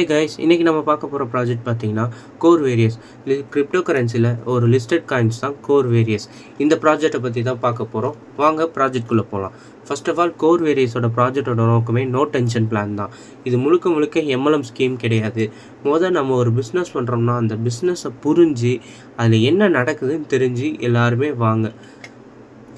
Hey guys இன்றைக்கி நம்ம பார்க்க போகிற ப்ராஜெக்ட் பார்த்தீங்கன்னா கோர் வேரியஸ் கிரிப்டோ கரன்சியில் ஒரு லிஸ்டட் காயின்ஸ் தான் கோர் வேரியஸ் இந்த ப்ராஜெக்ட்டை பற்றி தான் பார்க்க போகிறோம் வாங்க ப்ராஜெக்ட்குள்ளே போகலாம் ஃபர்ஸ்ட் ஆஃப் ஆல் கோர் வேரியஸோட ப்ராஜெக்டோட நோக்கமே நோ டென்ஷன் பிளான் தான். இது முழுக்க முழுக்க எம்எல்எம் ஸ்கீம் கிடையாது. மொதல் நம்ம ஒரு பிஸ்னஸ் பண்ணுறோம்னா அந்த பிஸ்னஸை புரிஞ்சு அதில் என்ன நடக்குதுன்னு தெரிஞ்சு எல்லாருமே வாங்க.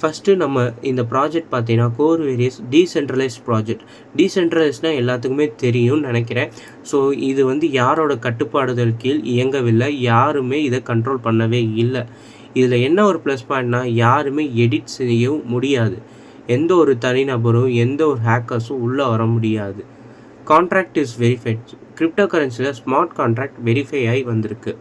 ஃபஸ்ட்டு நம்ம இந்த ப்ராஜெக்ட் பார்த்தீங்கன்னா கோர் வேரியஸ் டீசென்ட்ரலைஸ் ப்ராஜெக்ட் டீசென்ட்ரலைஸ்னால் எல்லாத்துக்குமே தெரியும்னு நினைக்கிறேன். ஸோ இது வந்து யாரோட கட்டுப்பாடுதல் கீழ் இயங்கவில்லை. யாருமே இதை கண்ட்ரோல் பண்ணவே இல்லை. இதில் என்ன ஒரு ப்ளஸ் பாயிண்ட்னா யாருமே எடிட் செய்யவும் முடியாது. எந்த ஒரு தனிநபரும் எந்த ஒரு ஹேக்கர்ஸும் உள்ளே வர முடியாது. கான்ட்ராக்ட் இஸ் வெரிஃபைட் கிரிப்டோ கரன்சியில் ஸ்மார்ட் கான்ட்ராக்ட் வெரிஃபை ஆகி வந்திருக்கு.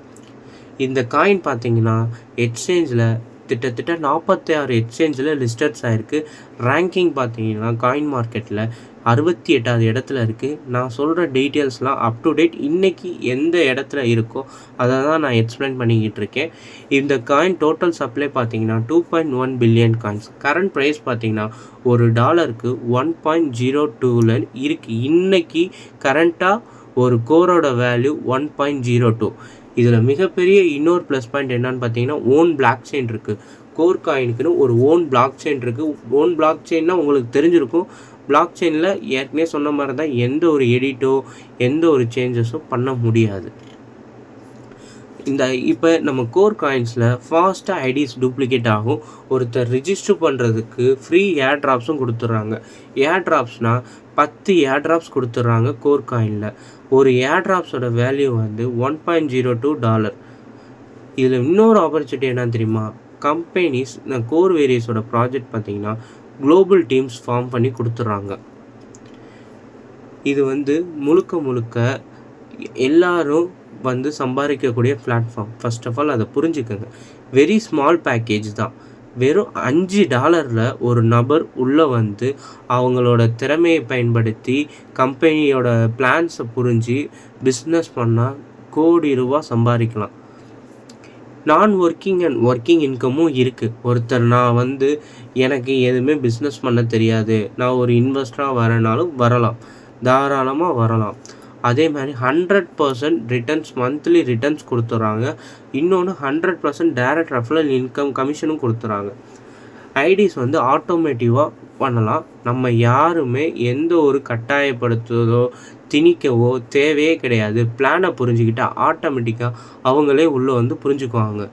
இந்த காயின் பார்த்தீங்கன்னா எக்ஸ்சேஞ்சில் கிட்டத்தட்ட நாற்பத்தி ஆறு எக்ஸ்சேஞ்சில் லிஸ்டட்ஸ் ஆகிருக்கு ரேங்கிங் பார்த்தீங்கன்னா காயின் மார்க்கெட்டில் அறுபத்தி எட்டாவது இடத்துல இருக்குது நான் சொல்கிற டீட்டெயில்ஸ்லாம் அப் டு டேட் இன்றைக்கி எந்த இடத்துல இருக்கோ அதை தான் நான் எக்ஸ்பிளைன் பண்ணிக்கிட்டு இருக்கேன். இந்த காயின் டோட்டல் சப்ளை பார்த்தீங்கன்னா two point one billion coins current price பார்த்தீங்கன்னா ஒரு டாலருக்கு ஒன் பாயிண்ட் ஜீரோ டூவில் இருக்குது இன்றைக்கி கரண்ட்டாக ஒரு கோரோட value one point zero two இதில் மிகப்பெரிய இன்னொரு ப்ளஸ் பாயிண்ட் என்னன்னு பார்த்தீங்கன்னா ஓன் பிளாக் செயின் இருக்குது கோர் காயினுக்குன்னு ஒரு ஓன் பிளாக் செயின் இருக்குது ஓன் பிளாக் செயின்னா உங்களுக்கு தெரிஞ்சிருக்கும். பிளாக் செயினில் ஏற்கனவே சொன்ன மாதிரி தான் எந்த ஒரு எடிட்டோ எந்த ஒரு சேஞ்சஸும் பண்ண முடியாது. இந்த இப்போ நம்ம கோர் காயின்ஸில் ஃபாஸ்ட்டாக ஐடிஸ் டூப்ளிகேட் ஆகும். ஒருத்தர் ரிஜிஸ்டர் பண்ணுறதுக்கு ஃப்ரீ ஏர் ட்ராப்ஸும் கொடுத்துட்றாங்க. ஏர் ட்ராப்ஸ்னால் பத்து ஏர்ட்ராப்ஸ் கொடுத்துட்றாங்க கோர் காயினில் ஒரு ஏர்ட்ராப்ஸோட வேல்யூ வந்து one point zero two dollar இதில் இன்னொரு ஆப்பர்ச்சுனிட்டி என்ன தெரியுமா? கம்பெனிஸ் இந்த கோர் வேரியஸோட ப்ராஜெக்ட் பார்த்தீங்கன்னா குளோபல் டீம்ஸ் ஃபார்ம் பண்ணி கொடுத்துட்றாங்க. இது வந்து முழுக்க முழுக்க எல்லாரும் வந்து சம்பாதிக்கக்கூடிய பிளாட்ஃபார்ம் ஃபர்ஸ்ட் ஆஃப் ஆல் அதை புரிஞ்சுக்கோங்க. வெரி ஸ்மால் பேக்கேஜ் தான். வெறும் அஞ்சு டாலரில் ஒரு நபர் உள்ளே வந்து அவங்களோட திறமையை பயன்படுத்தி கம்பெனியோட பிளான்ஸை புரிஞ்சு பிஸ்னஸ் பண்ணால் கோடி ரூபா சம்பாதிக்கலாம். நான் ஒர்க்கிங் அண்ட் ஒர்க்கிங் இன்கமும் இருக்குது ஒருத்தர் நான் வந்து எனக்கு எதுவுமே பிஸ்னஸ் பண்ண தெரியாது. நான் ஒரு இன்வெஸ்டராக வரனாலும் வரலாம். தாராளமாக வரலாம். அதே மாதிரி hundred percent returns monthly returns கொடுத்துட்றாங்க இன்னொன்று hundred percent direct referral income கமிஷனும் கொடுத்துட்றாங்க ஐடிஸ் வந்து ஆட்டோமேட்டிவாக பண்ணலாம். நம்ம யாருமே எந்த ஒரு கட்டாயப்படுத்துவதோ திணிக்கவோ தேவையே கிடையாது. பிளானை புரிஞ்சுக்கிட்டால் ஆட்டோமேட்டிக்காக அவங்களே உள்ளே வந்து புரிஞ்சுக்குவாங்க.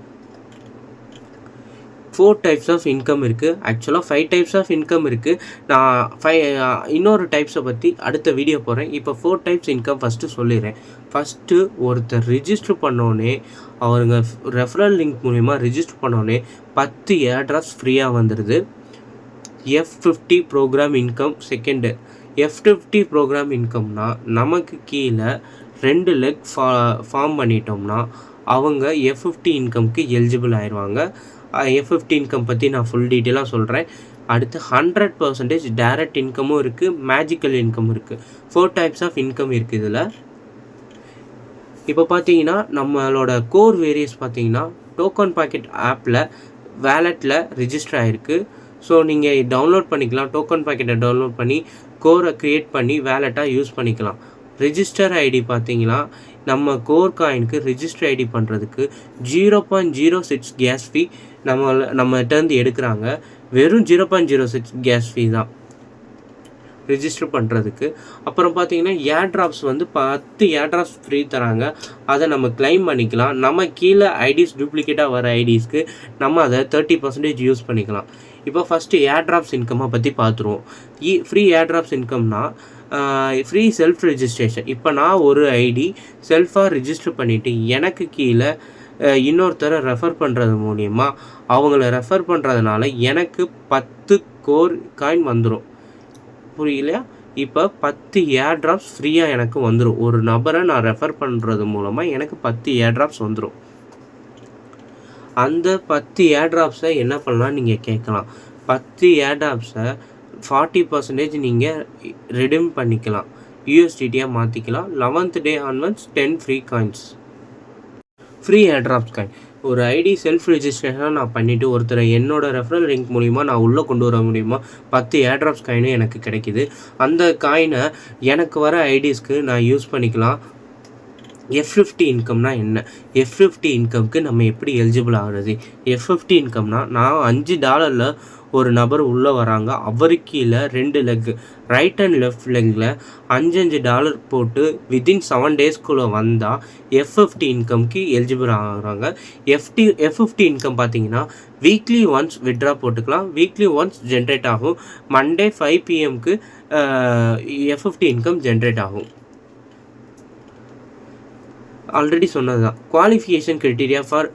ஃபோர் டைப்ஸ் ஆஃப் இன்கம் இருக்குது ஆக்சுவலாக ஃபைவ் டைப்ஸ் ஆஃப் இன்கம் இருக்குது நான் ஃபைவ் இன்னொரு டைப்ஸை பற்றி அடுத்த வீடியோ போகிறேன் இப்போ ஃபோர் டைப்ஸ் இன்கம் ஃபஸ்ட்டு சொல்லிடுறேன். ஃபஸ்ட்டு ஒருத்தர் ரிஜிஸ்டர் பண்ணோன்னே அவருங்க ரெஃபரல் லிங்க் மூலிமா ரிஜிஸ்டர் பண்ணோன்னே பத்து ஏர்ட்ராப்ஸ் ஃப்ரீயாக வந்துடுது F fifty program income second F fifty program இன்கம்னா நமக்கு கீழே ரெண்டு லெக் ஃபா ஃபார்ம் பண்ணிட்டோம்னா அவங்க எஃப் ஃபிஃப்டி இன்கம்க்கு எலிஜிபிள் ஆயிடுவாங்க எஃப் ஃபிஃப்டி இன்கம் பற்றி நான் ஃபுல் டீட்டெயிலாக சொல்கிறேன் அடுத்து ஹண்ட்ரட் பர்சன்டேஜ் டைரக்ட் இன்கமும் இருக்குது மேஜிக்கல் இன்கம் இருக்குது ஃபோர் டைப்ஸ் ஆஃப் இன்கம் இருக்குது இதில். இப்போ பார்த்தீங்கன்னா நம்மளோட கோர் வேரியஸ் பார்த்தீங்கன்னா டோக்கன் பாக்கெட் ஆப்பில் வேலெட்டில் ரிஜிஸ்டர் ஆகிருக்கு ஸோ நீங்கள் டவுன்லோட் பண்ணிக்கலாம். டோக்கன் பாக்கெட்டை டவுன்லோட் பண்ணி கோரை க்ரியேட் பண்ணி வேலெட்டாக யூஸ் பண்ணிக்கலாம். ரிஜிஸ்டர் ஐடி பார்த்தீங்கன்னா நம்ம கோர் காயினுக்கு ரிஜிஸ்டர் ஐடி பண்ணுறதுக்கு zero point zero six gas fee நம்ம நம்மகிட்டேருந்து எடுக்கிறாங்க. வெறும் zero point zero six gas fee தான். ரிஜிஸ்டர் பண்ணுறதுக்கு அப்புறம் பார்த்தீங்கன்னா ஏர் ட்ராப்ஸ் வந்து பத்து ஏர் ட்ராப்ஸ் ஃப்ரீ தராங்க. அதை நம்ம கிளைம் பண்ணிக்கலாம். நம்ம கீழே ஐடிஸ் டூப்ளிகேட்டாக வர ஐடிஸ்க்கு நம்ம அதை தேர்ட்டி பர்சன்டேஜ் யூஸ் பண்ணிக்கலாம். இப்போ ஃபஸ்ட்டு ஏர் ட்ராப்ஸ் இன்கம்மை பற்றி பார்த்துருவோம் இ ஃப்ரீ ஏர் ட்ராப்ஸ் இன்கம்னா ஃப்ரீ செல்ஃப் ரிஜிஸ்ட்ரேஷன் இப்போ நான் ஒரு ஐடி செல்ஃபாக ரிஜிஸ்டர் பண்ணிவிட்டு எனக்கு கீழே இன்னொருத்தரை ரெஃபர் பண்ணுறது மூலிமா அவங்கள ரெஃபர் பண்ணுறதுனால எனக்கு பத்து கோர் காயின் வந்துடும் புரியலையா? இப்போ பத்து ஏர் ட்ராப்ஸ் ஃப்ரீயாக எனக்கு வந்துடும் ஒரு நபரை நான் ரெஃபர் பண்ணுறது மூலமாக எனக்கு பத்து ஏர் ட்ராப்ஸ் வந்துடும் அந்த பத்து ஏர் ட்ராப்ஸை என்ன பண்ணலாம் நீங்கள் கேட்கலாம். பத்து ஏர் ட்ராப்ஸை ஃபார்ட்டி பர்சன்டேஜ் நீங்கள் ரிடீம் பண்ணிக்கலாம். யூஎஸ்டிடியாக மாற்றிக்கலாம் eleventh day onwards ten free coins free air coin ஒரு ஐடி செல்ஃப் ரிஜிஸ்ட்ரேஷனாக நான் பண்ணிவிட்டு ஒருத்தரை என்னோடய ரெஃபரல் லிங்க் மூலிமா நான் உள்ளே கொண்டு வர முடியுமா? பத்து ஏர்ட்ராப்ஸ் காயினும் எனக்கு கிடைக்கிது. அந்த காயினை எனக்கு வர ஐடிஸ்க்கு நான் யூஸ் பண்ணிக்கலாம். எஃப் ஃபிஃப்டி இன்கம்னா என்ன? எஃப் ஃபிஃப்டி இன்கம்க்கு நம்ம எப்படி எலிஜிபிள் ஆகிறது? எஃப் ஃபிஃப்டி இன்கம்னா நான் அஞ்சு டாலரில் ஒரு நபர் உள்ளே வராங்க. அவருக்கு கீழே ரெண்டு லெக் ரைட் அண்ட் லெஃப்ட் லெக்கில் அஞ்சு அஞ்சு டாலர் போட்டு வித்தின் செவன் டேஸ்க்குள்ளே வந்தால் எஃப் ஃபிஃப்டி இன்கம்க்கு எலிஜிபிள் ஆகிறாங்க. எஃப்டி எஃப் ஃபிஃப்டி இன்கம் பார்த்தீங்கன்னா வீக்லி ஒன்ஸ் விட்ரா போட்டுக்கலாம். வீக்லி ஒன்ஸ் ஜென்ரேட் ஆகும். மண்டே ஃபைவ் பிஎம்க்கு எஃப் ஃபிஃப்டி இன்கம் ஜென்ரேட் ஆகும். ஆல்ரெடி சொன்னது தான். Qualification criteria for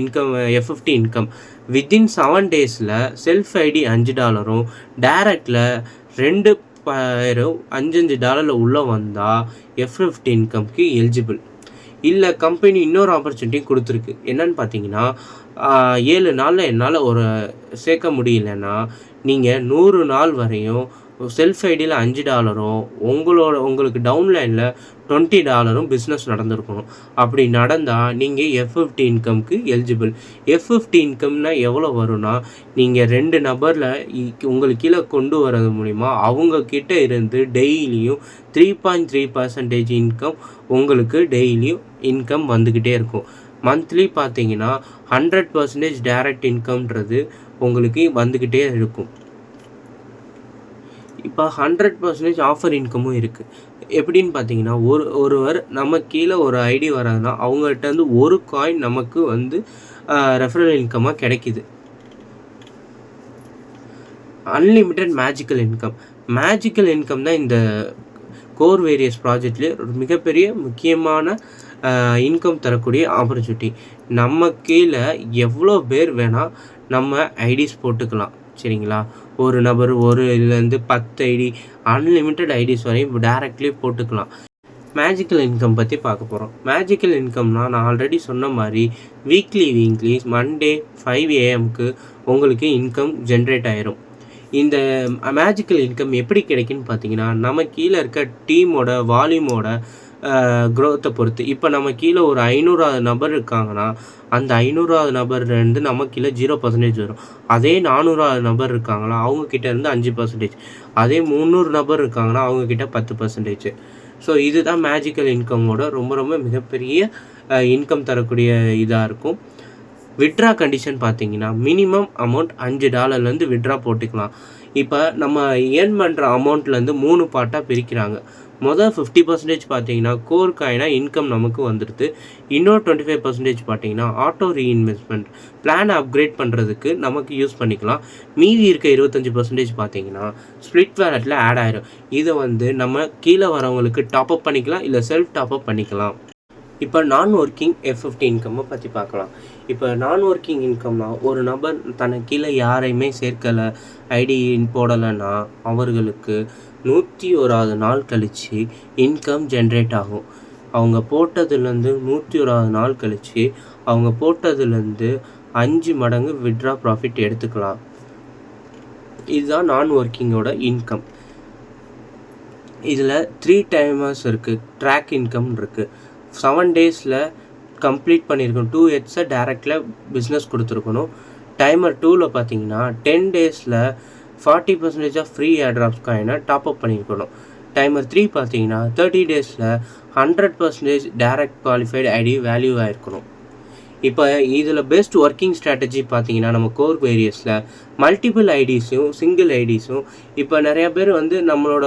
income F fifty income within seven டேஸில் செல்ஃப் ஐடி அஞ்சு டாலரும் டேரக்டில் ரெண்டு பேரும் அஞ்சஞ்சு டாலரில் உள்ளே வந்தால் எஃப் இன்கம்க்கு எலிஜிபிள் இல்லை கம்பெனி இன்னொரு ஆப்பர்ச்சுனிட்டியும் கொடுத்துருக்கு. என்னன்னு பார்த்தீங்கன்னா ஏழு நாளில் என்னால் ஒரு சேர்க்க முடியலன்னா நீங்கள் நூறு நாள் வரையும் செல்ஃப் ஐடியில் அஞ்சு டாலரும் உங்களோட உங்களுக்கு டவுன்லைனில் டுவெண்ட்டி டாலரும் பிஸ்னஸ் நடந்திருக்கணும். அப்படி நடந்தால் நீங்கள் எஃப் ஃபிஃப்டி இன்கம்க்கு எலிஜிபிள் எஃப் ஃபிஃப்டி இன்கம்னா எவ்வளோ வரும்னா நீங்கள் ரெண்டு நபரில் உங்களுக்கு கீழே கொண்டு வரது மூலிமா அவங்கக்கிட்ட இருந்து டெய்லியும் three point three percentage income உங்களுக்கு டெய்லியும் இன்கம் வந்துக்கிட்டே இருக்கும். மந்த்லி பார்த்தீங்கன்னா ஹண்ட்ரட் பர்சன்டேஜ் டைரக்ட் இன்கம்ன்றது உங்களுக்கு வந்துக்கிட்டே இருக்கும். இப்போ ஹண்ட்ரட் பர்சன்டேஜ் ஆஃபர் இன்கமும் இருக்குது எப்படின்னு பார்த்தீங்கன்னா ஒரு ஒருவர் நம்ம கீழே ஒரு ஐடி வராதுன்னா அவங்ககிட்ட இருந்து ஒரு காயின் நமக்கு வந்து ரெஃபரல் இன்கமாக கிடைக்கிது. Unlimited magical income magical income தான் இந்த கோர் வேரியஸ் ப்ராஜெக்ட்லேயே ஒரு மிகப்பெரிய முக்கியமான இன்கம் தரக்கூடிய ஆப்பர்ச்சுனிட்டி நம்ம கீழே எவ்வளோ பேர் வேணால் நம்ம ஐடிஸ் போட்டுக்கலாம். சரிங்களா? ஒரு நபர் ஒரு இதுலேருந்து பத்து ஐடி அன்லிமிட்டெட் ஐடிஸ் வரையும் டேரெக்ட்லி போட்டுக்கலாம். மேஜிக்கல் இன்கம் பற்றி பார்க்க போகிறோம் மேஜிக்கல் இன்கம்னா நான் ஆல்ரெடி சொன்ன மாதிரி வீக்லி வீக்லி மண்டே ஃபைவ் ஏஎம்க்கு உங்களுக்கு இன்கம் ஜென்ரேட் ஆயிரும். இந்த மேஜிக்கல் இன்கம் எப்படி கிடைக்குன்னு பார்த்தீங்கன்னா நம்ம கீழே இருக்க டீமோட வால்யூமோட க்ரோத்தை பொறுத்து. இப்போ நம்ம கீழே ஒரு ஐநூறாவது நபர் இருக்காங்கன்னா அந்த ஐநூறாவது நபர்லேருந்து நம்ம கீழே ஜீரோ பர்சன்டேஜ் வரும். அதே நானூறாவது நபர் இருக்காங்களா அவங்கக்கிட்ட இருந்து அஞ்சு பர்சன்டேஜ் அதே முந்நூறு நபர் இருக்காங்கன்னா அவங்கக்கிட்ட பத்து பர்சன்டேஜ் ஸோ இதுதான் மேஜிக்கல் இன்கமோட ரொம்ப ரொம்ப மிகப்பெரிய இன்கம் தரக்கூடிய இதாக இருக்கும். விட்ரா கண்டிஷன் பார்த்தீங்கன்னா மினிமம் அமௌண்ட் அஞ்சு டாலர்லேருந்து விட்ரா போட்டுக்கலாம். இப்போ நம்ம ஏர்ன் பண்ணுற அமௌண்ட்லேருந்து மூணு பார்ட்டாக பிரிக்கிறாங்க. மொதல் ஃபிஃப்டி பர்சன்டேஜ் பார்த்தீங்கன்னா கோர் காயினா இன்கம் நமக்கு வந்துடுது இன்னொரு டுவெண்ட்டி ஃபைவ் பர்சன்டேஜ் பார்த்தீங்கன்னா ஆட்டோ ரீஇன்வெஸ்ட்மெண்ட் பிளான் அப்கிரேட் பண்ணுறதுக்கு நமக்கு யூஸ் பண்ணிக்கலாம். மீதி இருக்க இருபத்தஞ்சி பர்சன்டேஜ் பார்த்தீங்கன்னா ஸ்ப்ளிட் வேலட்டில் ஆட் ஆயிரும். இதை வந்து நம்ம கீழே வரவங்களுக்கு டாப்அப் பண்ணிக்கலாம் இல்லை செல்ஃப் டாப்அப் பண்ணிக்கலாம். இப்போ நான் ஒர்க்கிங் எஃப் ஃபிஃப்டி இன்கம்மை பற்றி பார்க்கலாம். இப்போ நான் ஒர்க்கிங் இன்கம்னா ஒரு நபர் தனக்கு கீழே யாரையுமே சேர்க்கலை ஐடி போடலைன்னா அவர்களுக்கு நூற்றி ஓராவது நாள் கழித்து இன்கம் ஜென்ரேட் ஆகும். அவங்க போட்டதுலேருந்து நூற்றி ஓராவது நாள் கழித்து அவங்க போட்டதுலேருந்து அஞ்சு மடங்கு விட்ரா ப்ராஃபிட் எடுத்துக்கலாம். இதுதான் நான் ஒர்க்கிங்கோட இன்கம் இதில் த்ரீ டைமர்ஸ் இருக்குது ட்ராக் இன்கம் இருக்குது செவன் டேஸில் கம்ப்ளீட் பண்ணியிருக்கணும் டூ ஹெட்ஸை டேரெக்டில் பிஸ்னஸ் கொடுத்துருக்கணும். டைமர் டூவில் பார்த்தீங்கன்னா டென் டேஸில் forty percentage of free airdrops காயினை டாப் அப் பண்ணியிருக்கணும் டைமர் த்ரீ பார்த்தீங்கன்னா தேர்ட்டி டேஸில் hundred percentage direct qualified ID value ஆகிருக்கணும் இப்போ இதில் பெஸ்ட் ஒர்க்கிங் ஸ்ட்ராட்டஜி பார்த்தீங்கன்னா நம்ம கோர் வேரியஸில் மல்டிபிள் ஐடிஸும் சிங்கிள் ஐடிஸும் இப்போ நிறையா பேர் வந்து நம்மளோட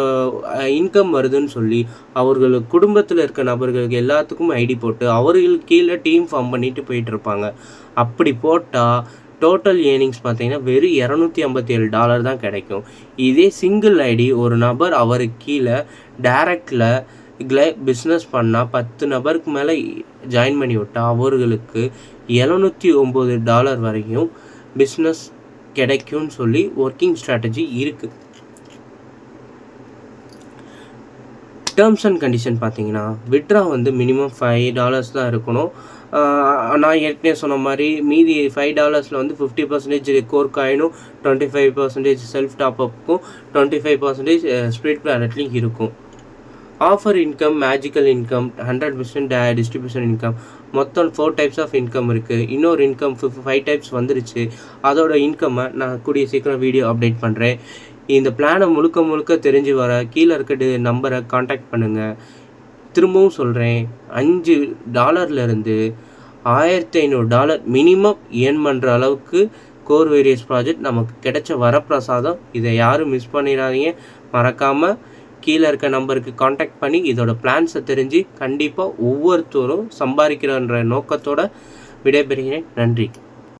இன்கம் வருதுன்னு சொல்லி அவர்கள் குடும்பத்தில் இருக்க நபர்களுக்கு எல்லாத்துக்கும் ஐடி போட்டு அவர்களுக்கு கீழே டீம் ஃபார்ம் பண்ணிட்டு போயிட்டு இருப்பாங்க. அப்படி போட்டால் டோட்டல் ஏர்னிங்ஸ் பார்த்தீங்கன்னா வெறும் இரநூத்தி ஐம்பத்தி ஏழு டாலர் தான் கிடைக்கும். இதே சிங்கிள் ஐடி ஒரு நபர் அவருக்கு கீழே டேரக்டில் இதில் பிஸ்னஸ் பண்ணால் பத்து நபருக்கு மேலே ஜாயின் பண்ணி விட்டால் அவர்களுக்கு எழுநூற்றி ஒம்பது டாலர் வரைக்கும் பிஸ்னஸ் கிடைக்கும்னு சொல்லி ஒர்க்கிங் ஸ்ட்ராட்டஜி இருக்குது டேர்ம்ஸ் அண்ட் கண்டிஷன் பார்த்தீங்கன்னா விட்ரா வந்து மினிமம் ஃபைவ் டாலர்ஸ் தான் இருக்கணும். நான் ஏற்கனவே சொன்ன மாதிரி மீதி ஃபைவ் டாலர்ஸில் வந்து ஃபிஃப்டி பர்சன்டேஜ் கோர் காயினும் டுவெண்ட்டி ஃபைவ் பர்சன்டேஜ் செல்ஃப் டாப்அப்புக்கும் டுவெண்ட்டி ஃபைவ் பர்சன்டேஜ் ஸ்ப்ரிட் வேலட்லையும் இருக்கும். Offer income magical income hundred percent distribution income மொத்தம் ஃபோர் டைப்ஸ் ஆஃப் இன்கம் இருக்குது இன்னொரு இன்கம் ஃபைவ் டைப்ஸ் வந்துருச்சு. அதோட இன்கம்மை நான் கூடிய சீக்கிரம் வீடியோ அப்டேட் பண்ணுறேன் இந்த பிளானை முழுக்க முழுக்க தெரிஞ்சு வர கீழே இருக்க நம்பரை காண்டாக்ட் பண்ணுங்கள் திரும்பவும் சொல்கிறேன் அஞ்சு டாலர்லேருந்து ஆயிரத்தி ஐநூறு டாலர் மினிமம் ஏர்ன் பண்ணுற அளவுக்கு கோர் வேரியஸ் ப்ராஜெக்ட் நமக்கு கிடைச்ச வரப்பிரசாதம். இதை யாரும் மிஸ் பண்ணிடாதீங்க. மறக்காமல் கீழே இருக்க நம்பருக்கு காண்டாக்ட் பண்ணி இதோட பிளான்ஸை தெரிஞ்சு கண்டிப்பாக ஒவ்வொருத்தரும் சம்பாதிக்கிறன்ற நோக்கத்தோட விடைபெறுகிறேன். நன்றி.